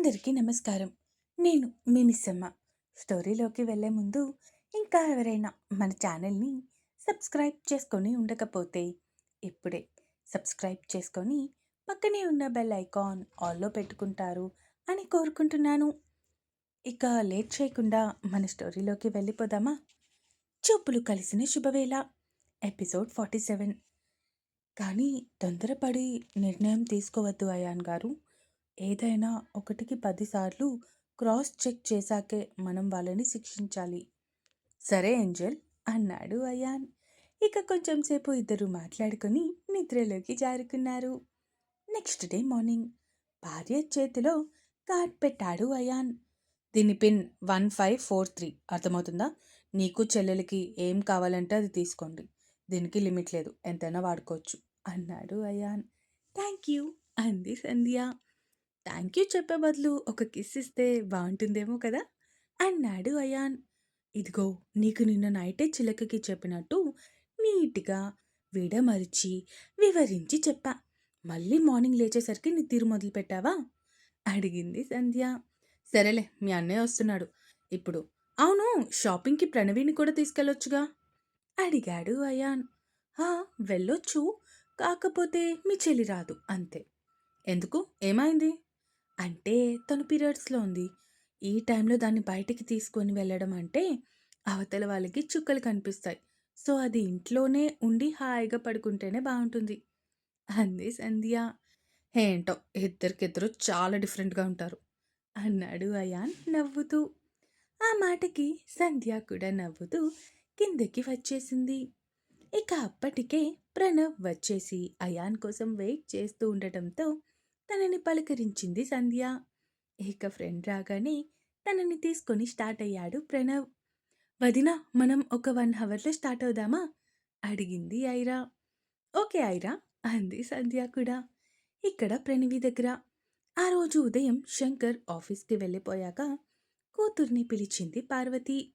అందరికీ నమస్కారం. నేను మీ మిస్సమ్మ. స్టోరీలోకి వెళ్ళే ముందు ఇంకా ఎవరైనా మన ఛానల్ని సబ్స్క్రైబ్ చేసుకొని ఉండకపోతే ఇప్పుడే సబ్స్క్రైబ్ చేసుకొని పక్కనే ఉన్న బెల్ ఐకాన్ ఆల్లో పెట్టుకుంటారు అని కోరుకుంటున్నాను. ఇక లేట్ చేయకుండా మన స్టోరీలోకి వెళ్ళిపోదామా? Choopulu Kalisina Subhavela. Episode forty seven. కానీ తొందరపడి నిర్ణయం తీసుకోవద్దు అయాన్ గారు. ఏదైనా ఒకటికి పదిసార్లు క్రాస్ చెక్ చేశాకే మనం వాళ్ళని శిక్షించాలి. సరే ఏంజల్! అన్నాడు అయాన్. ఇక కొంచెం సేపు ఇద్దరు మాట్లాడుకొని నిద్రలోకి జారుకున్నారు. Next day morning. భార్య చేతిలో కార్డ్ పెట్టాడు అయాన్. దీని pin one five four three. అర్థమవుతుందా? నీకు చెల్లెలకి ఏం కావాలంటే అది తీసుకోండి. దీనికి లిమిట్ లేదు. ఎంతైనా వాడుకోవచ్చు. అన్నాడు అయాన్. Thank you! అంది సంధ్య. థ్యాంక్ యూ చెప్పే బదులు ఒక కిస్ ఇస్తే బాగుంటుందేమో కదా? అన్నాడు అయాన్. ఇదిగో నీకు నిన్న నైటే చిలకకి చెప్పినట్టు నీట్గా విడమరిచి వివరించి చెప్పా. మళ్ళీ మార్నింగ్ లేచేసరికి నీ తీరు మొదలు పెట్టావా? అడిగింది సంధ్య. సరేలే మీ అన్నయ్య వస్తున్నాడు. ఇప్పుడు అవును షాపింగ్కి ప్రణవిని కూడా తీసుకెళ్ళొచ్చుగా? అడిగాడు అయాన్. హా వెళ్ళొచ్చు. కాకపోతే మీ చెల్లి రాదు అంతే. ఎందుకు? ఏమైంది? అంటే తను పీరియడ్స్లో ఉంది. ఈ టైంలో దాన్ని బయటికి తీసుకొని వెళ్ళడం అంటే అవతల వాళ్ళకి చుక్కలు కనిపిస్తాయి. సో అది ఇంట్లోనే ఉండి హాయిగా పడుకుంటేనే బాగుంటుంది. అంది సంధ్య. ఏంటో ఇద్దరికిద్దరు చాలా డిఫరెంట్గా ఉంటారు అన్నాడు అయాన్ నవ్వుతూ. ఆ మాటకి సంధ్య కూడా నవ్వుతూ కిందకి వచ్చేసింది. ఇక అప్పటికే ప్రణవ్ వచ్చేసి అయాన్ కోసం వెయిట్ చేస్తూ ఉండటంతో తనని పలకరించింది సంధ్య. ఏక ఫ్రెండ్ రాగానే తనని తీసుకొని స్టార్ట్ అయ్యాడు ప్రణవ్. వదిన మనం ఒక వన్ అవర్లో స్టార్ట్ అవుదామా? అడిగింది ఐరా. ఓకే ఐరా అంది సంధ్య కూడా. ఇక్కడ ప్రణవి దగ్గర. ఆ రోజు ఉదయం శంకర్ ఆఫీస్కి వెళ్ళిపోయాక కూతుర్ని పిలిచింది పార్వతి.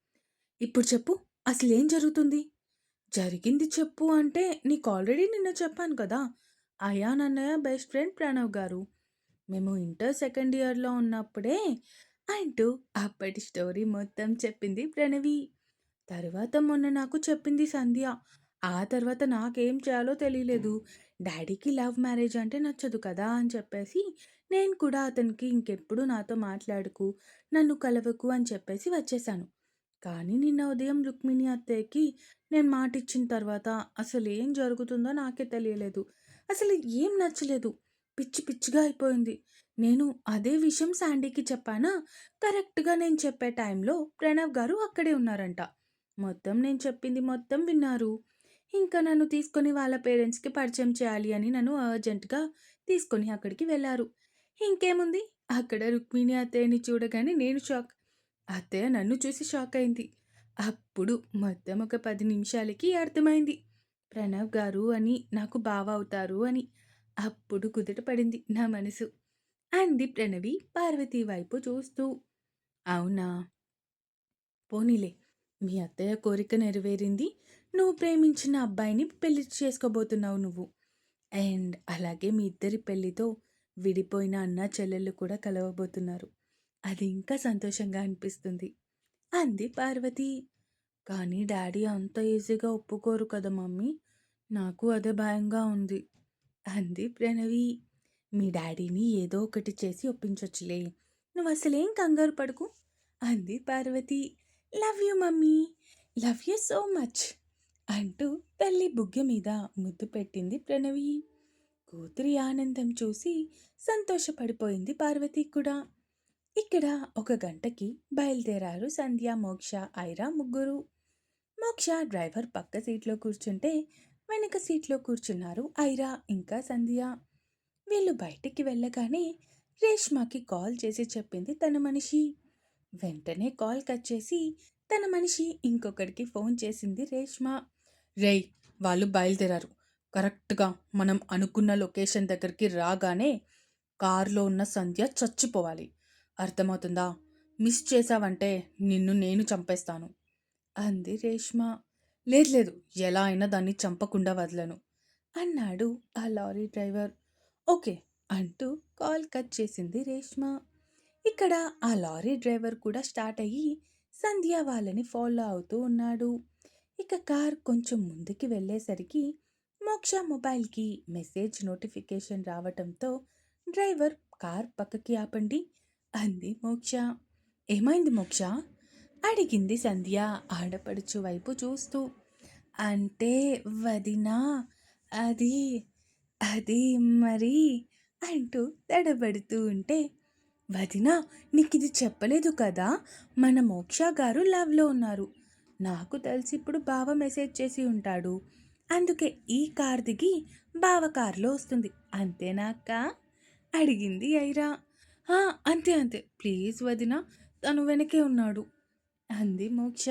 ఇప్పుడు చెప్పు అసలేం జరుగుతుంది? జరిగింది చెప్పు అంటే నీకు ఆల్రెడీ నిన్న చెప్పాను కదా అయాన్ అన్నయ్య బెస్ట్ ఫ్రెండ్ ప్రణవ్ గారు. మేము ఇంటర్ సెకండ్ ఇయర్లో ఉన్నప్పుడే అంటూ అప్పటి స్టోరీ మొత్తం చెప్పింది ప్రణవి. తర్వాత మొన్న నాకు చెప్పింది సంధ్య. ఆ తర్వాత నాకేం చేయాలో తెలియలేదు. డాడీకి లవ్ మ్యారేజ్ అంటే నచ్చదు కదా అని చెప్పేసి నేను కూడా అతనికి ఇంకెప్పుడు నాతో మాట్లాడుకు నన్ను కలవకు అని చెప్పేసి వచ్చేసాను. కానీ నిన్న ఉదయం రుక్మిణి అత్తయ్యకి నేను మాట ఇచ్చిన తర్వాత అసలు ఏం జరుగుతుందో నాకే తెలియలేదు. అసలు ఏం నచ్చలేదు. పిచ్చి పిచ్చిగా అయిపోయింది. నేను అదే విషయం శాండీకి చెప్పానా? కరెక్ట్గా నేను చెప్పే టైంలో ప్రణవ్ గారు అక్కడే ఉన్నారంట. మొత్తం నేను చెప్పింది మొత్తం విన్నారు. ఇంకా నన్ను తీసుకొని వాళ్ళ పేరెంట్స్కి పరిచయం చేయాలి అని నన్ను అర్జెంటుగా తీసుకొని అక్కడికి వెళ్ళారు. ఇంకేముంది? అక్కడ రుక్మిణి అత్తయ్యని చూడగానే నేను షాక్. అత్తయ్య నన్ను చూసి షాక్ అయింది. అప్పుడు మొత్తం ఒక పది నిమిషాలకి అర్థమైంది. ప్రణవ్ గారు అని నాకు బావ అవుతారు అని అప్పుడు కుదుట పడింది నా మనసు. అంది ప్రణవి పార్వతి వైపు చూస్తూ. అవునా? పోనీలే మీ అత్తయ్య కోరిక నెరవేరింది. నువ్వు ప్రేమించిన అబ్బాయిని పెళ్ళి చేసుకోబోతున్నావు నువ్వు. అండ్ అలాగే మీ ఇద్దరి పెళ్ళితో విడిపోయిన అన్న చెల్లెళ్ళు కూడా కలవబోతున్నారు. అది ఇంకా సంతోషంగా అనిపిస్తుంది. అంది పార్వతి. కానీ డాడీ అంత ఈజీగా ఒప్పుకోరు కదా మమ్మీ. నాకు అదే భయంగా ఉంది. అంది ప్రణవి. మీ డాడీని ఏదో ఒకటి చేసి ఒప్పించొచ్చులే. నువ్వు అసలేం కంగారు పడుకు అంది Parvati. Love you mummy. Love you so much అంటూ తల్లి బుగ్గ మీద ముద్దు పెట్టింది ప్రణవి. కూతురి ఆనందం చూసి సంతోషపడిపోయింది పార్వతి కూడా. ఇక్కడ ఒక గంటకి బయలుదేరారు సంధ్య మోక్ష ఐరా ముగ్గురు. మోక్ష డ్రైవర్ పక్క సీట్లో కూర్చుంటే వెనక సీట్లో కూర్చున్నారు ఐరా ఇంకా సంధ్య. వీళ్ళు బయటికి వెళ్ళగానే రేష్మాకి కాల్ చేసి చెప్పింది తన మనిషి. వెంటనే కాల్ కట్ చేసి తన మనిషి ఇంకొకరికి ఫోన్ చేసింది రేష్మ. రేయ్ వాళ్ళు బయలుదేరారు. కరెక్ట్గా మనం అనుకున్న లొకేషన్ దగ్గరికి రాగానే కారులో ఉన్న సంధ్య చచ్చిపోవాలి. అర్థమవుతుందా? మిస్ చేసావంటే నిన్ను నేను చంపేస్తాను. అంది రేష్మ. లేదు లేదు ఎలా అయినా దాన్ని చంపకుండా వదలను అన్నాడు ఆ లారీ డ్రైవర్. ఓకే అంటూ కాల్ కట్ చేసింది రేష్మ. ఇక్కడ ఆ లారీ డ్రైవర్ కూడా స్టార్ట్ అయ్యి సంధ్య వాళ్ళని ఫాలో అవుతూ ఉన్నాడు. ఇక కార్ కొంచెం ముందుకి వెళ్ళేసరికి మోక్ష మొబైల్కి మెసేజ్ నోటిఫికేషన్ రావటంతో డ్రైవర్ కార్ పక్కకి ఆపండి అంది మోక్ష. ఏమైంది మోక్ష? అడిగింది సంధ్య ఆడపడుచు వైపు చూస్తూ. అంటే వదినా అది అది మరి అంటూ తడబడుతూ ఉంటే వదినా నీకు ఇది చెప్పలేదు కదా? మన మోక్ష గారు లవ్లో ఉన్నారు. నాకు తెలిసి ఇప్పుడు బావ మెసేజ్ చేసి ఉంటాడు. అందుకే ఈ కార్ దిగి బావ కారులో వస్తుంది. అంతేనాక అడిగింది ఐరా. అంతే అంతే. ప్లీజ్ వదిన తను వెనకే ఉన్నాడు. అంది మోక్ష.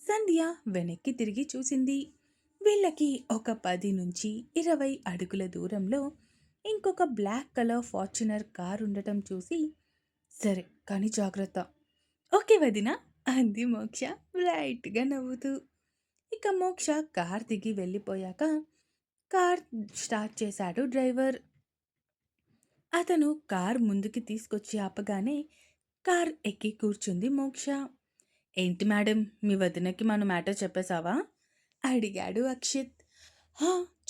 సంధ్య వెనక్కి తిరిగి చూసింది. వీళ్ళకి ఒక పది నుంచి ఇరవై అడుగుల దూరంలో ఇంకొక బ్లాక్ కలర్ ఫార్చునర్ కార్ ఉండటం చూసి సరే కానీ జాగ్రత్త. ఓకే వదిన అంది మోక్ష బ్రైట్గా నవ్వుతూ. ఇక మోక్ష కార్ దిగి వెళ్ళిపోయాక కార్ స్టార్ట్ చేశాడు డ్రైవర్. అతను కార్ ముందుకి తీసుకొచ్చి ఆపగానే కార్ ఎక్కి కూర్చుంది మోక్ష. ఏంటి మేడం? మీ వదినకి మన మ్యాటర్ చెప్పేశావా? అడిగాడు అక్షిత్.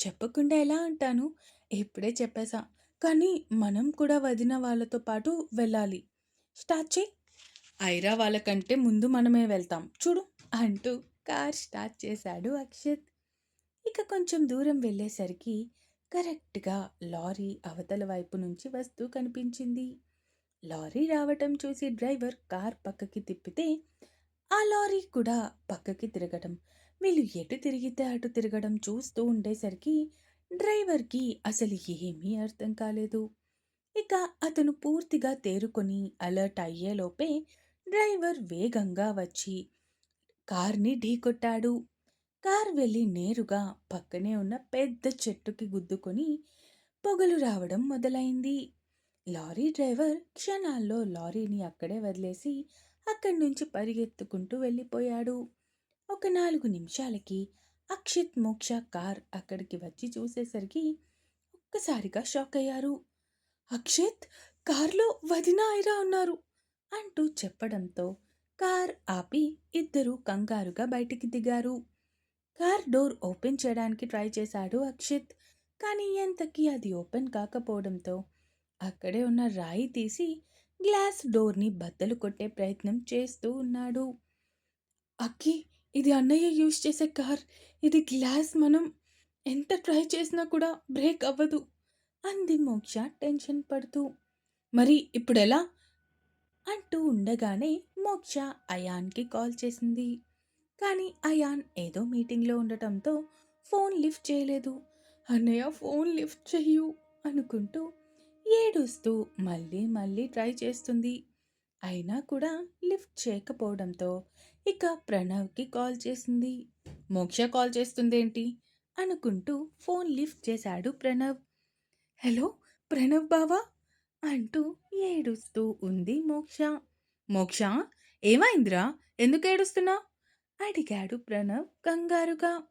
చెప్పకుండా ఎలా అంటాను? ఇప్పుడే చెప్పేశా. కానీ మనం కూడా వదిన వాళ్ళతో పాటు వెళ్ళాలి. స్టార్ట్ చేయి. ఐరా వాళ్ళకంటే ముందు మనమే వెళ్తాం. చూడు. అంటూ కార్ స్టార్ట్ చేశాడు అక్షిత్. ఇక కొంచెం దూరం వెళ్ళేసరికి కరెక్ట్గా లారీ అవతల వైపు నుంచి వస్తూ కనిపించింది. లారీ రావటం చూసి డ్రైవర్ కార్ పక్కకి తిప్పితే ఆ లారీ కూడా పక్కకి తిరగడం వీళ్ళు ఎటు తిరిగితే అటు తిరగడం చూస్తూ ఉండేసరికి డ్రైవర్కి అసలు ఏమీ అర్థం కాలేదు. ఇక అతను పూర్తిగా తేరుకొని అలర్ట్ అయ్యేలోపే డ్రైవర్ వేగంగా వచ్చి కార్ని ఢీకొట్టాడు కార్ వెళ్ళి నేరుగా పక్కనే ఉన్న పెద్ద చెట్టుకి గుద్దుకొని పొగలు రావడం మొదలైంది. లారీ డ్రైవర్ క్షణాల్లో లారీని అక్కడే వదిలేసి అక్కడి నుంచి పరిగెత్తుకుంటూ వెళ్ళిపోయాడు. ఒక నాలుగు నిమిషాలకి అక్షిత్ మోక్ష కార్ అక్కడికి వచ్చి చూసేసరికి ఒక్కసారిగా షాక్ అయ్యారు. అక్షిత్ కార్లో వదిన ఐరా ఉన్నారు అంటూ చెప్పడంతో కార్ ఆపి ఇద్దరు కంగారుగా బయటికి దిగారు. కార్ డోర్ ఓపెన్ చేయడానికి ట్రై చేశాడు అక్షిత్ కానీ ఎంతకీ అది ఓపెన్ కాకపోవడంతో అక్కడే ఉన్న రాయి తీసి గ్లాస్ డోర్ని బద్దలు కొట్టే ప్రయత్నం చేస్తూ ఉన్నాడు. అక్కి ఇది అన్నయ్య యూజ్ చేసే కార్. ఇది గ్లాస్ మనం ఎంత ట్రై చేసినా కూడా బ్రేక్ అవ్వదు అంది మోక్ష టెన్షన్ పడుతూ. మరి ఇప్పుడు ఎలా అంటూ ఉండగానే మోక్ష అయాన్కి కాల్ చేసింది. కానీ అయాన్ ఏదో మీటింగ్లో ఉండటంతో ఫోన్ లిఫ్ట్ చేయలేదు. అన్నయ్య ఫోన్ లిఫ్ట్ చెయ్యు అనుకుంటూ ఏడుస్తూ మళ్ళీ మళ్ళీ ట్రై చేస్తుంది. అయినా కూడా లిఫ్ట్ చేయకపోవడంతో ఇక ప్రణవ్కి కాల్ చేసింది. మోక్ష కాల్ చేస్తుందేంటి? అనుకుంటూ ఫోన్ లిఫ్ట్ చేశాడు ప్రణవ్. హలో ప్రణవ్ బావా? అంటూ ఏడుస్తూ ఉంది మోక్ష. మోక్ష? ఏమైందిరా? ఎందుకు ఏడుస్తున్నావు? అడిగాడు ప్రణవ్ కంగారుగా.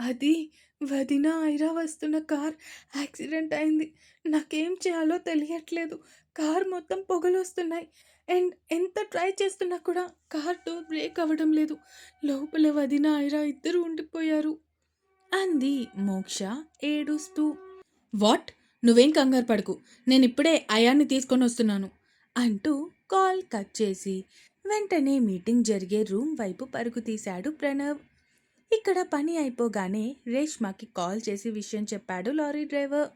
అది వదిన ఐరా వస్తున్న కార్ యాక్సిడెంట్ అయింది. నాకేం చేయాలో తెలియట్లేదు. కార్ మొత్తం పొగలు వస్తున్నాయి అండ్ ఎంత ట్రై చేస్తున్నా కూడా కార్ డోర్ బ్రేక్ అవ్వడం లేదు. లోపల వదిన ఐరా ఇద్దరు ఉండిపోయారు. అంది మోక్ష ఏడుస్తూ. వాట్? నువ్వేం కంగారు పడకు. నేను ఇప్పుడే అయాన్ని తీసుకొని వస్తున్నాను అంటూ కాల్ కట్ చేసి వెంటనే మీటింగ్ జరిగే రూమ్ వైపు పరుగు తీశాడు ప్రణవ్. ఇక్కడ పని అయిపోగానే రేష్మాకి కాల్ చేసి విషయం చెప్పాడు లారీ డ్రైవర్.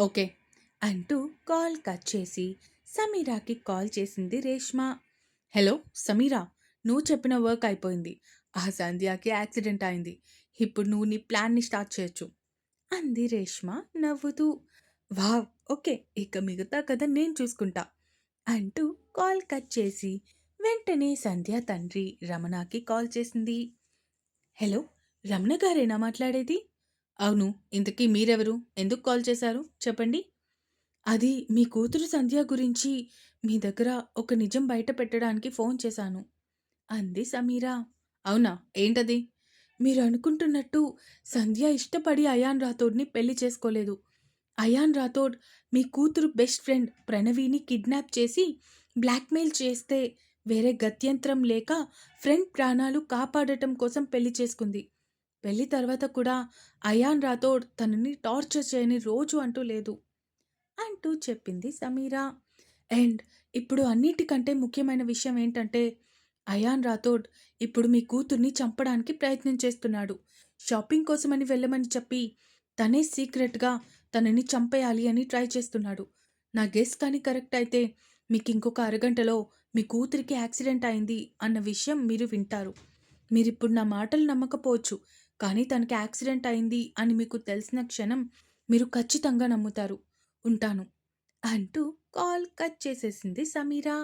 ఓకే. అంటూ కాల్ కట్ చేసి సమీరాకి కాల్ చేసింది రేష్మా. హలో సమీరా నువ్వు చెప్పిన వర్క్ అయిపోయింది. ఆ సంధ్యాకి యాక్సిడెంట్ అయింది. ఇప్పుడు నువ్వు నీ ప్లాన్ని స్టార్ట్ చేయొచ్చు. అంది రేష్మ నవ్వుతూ. వావ్ ఓకే ఇక మిగతా కథ నేను చూసుకుంటా. అంటూ కాల్ కట్ చేసి వెంటనే సంధ్య తండ్రి రమణకి కాల్ చేసింది. హలో రమణ గారేనా మాట్లాడేది? అవును ఇంతకీ మీరెవరు? ఎందుకు కాల్ చేశారు? చెప్పండి. అది మీ కూతురు సంధ్య గురించి మీ దగ్గర ఒక నిజం బయట పెట్టడానికి ఫోన్ చేశాను. అంది సమీరా. అవునా? ఏంటది? మీరు అనుకుంటున్నట్టు సంధ్య ఇష్టపడి అయాన్ రాథోడ్ని పెళ్ళి చేసుకోలేదు. అయాన్ రాథోడ్ మీ కూతురు బెస్ట్ ఫ్రెండ్ ప్రణవిని కిడ్నాప్ చేసి బ్లాక్‌మెయిల్ చేస్తే వేరే గత్యంతరం లేక ఫ్రెండ్ ప్రాణాలు కాపాడటం కోసం పెళ్ళి చేసుకుంది. పెళ్ళి తర్వాత కూడా అయాన్ రాథోడ్ తనని టార్చర్ చేయని రోజు అంటూ లేదు. అంటూ చెప్పింది సమీరా. అండ్ ఇప్పుడు అన్నిటికంటే ముఖ్యమైన విషయం ఏంటంటే అయాన్ రాథోడ్ ఇప్పుడు మీ కూతుర్ని చంపడానికి ప్రయత్నం చేస్తున్నాడు. షాపింగ్ కోసమని వెళ్ళమని చెప్పి తనే సీక్రెట్‌గా తనని చంపేయాలి అని ట్రై చేస్తున్నాడు. నా గెస్ కానీ కరెక్ట్ అయితే మీకు ఇంకొక అరగంటలో మీ కూతురికి యాక్సిడెంట్ అయింది అన్న విషయం మీరు వింటారు. మీరిప్పుడు నా మాటలు నమ్మకపోవచ్చు. కానీ తనకి యాక్సిడెంట్ అయింది అని మీకు తెలిసిన క్షణం మీరు ఖచ్చితంగా నమ్ముతారు. ఉంటాను. అంటూ కాల్ కట్ చేసేసింది సమీరా.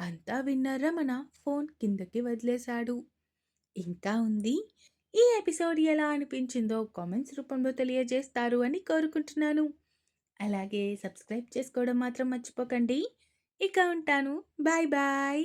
అంతా విన్న రమణ ఫోన్ కిందకి వదిలేశాడు. ఇంకా ఉంది. ఈ ఎపిసోడ్ ఎలా అనిపించిందో కామెంట్స్ రూపంలో తెలియజేస్తారు అని కోరుకుంటున్నాను. అలాగే సబ్స్క్రైబ్ చేసుకోవడం మాత్రం మర్చిపోకండి. ఇక ఉంటాను. Bye bye.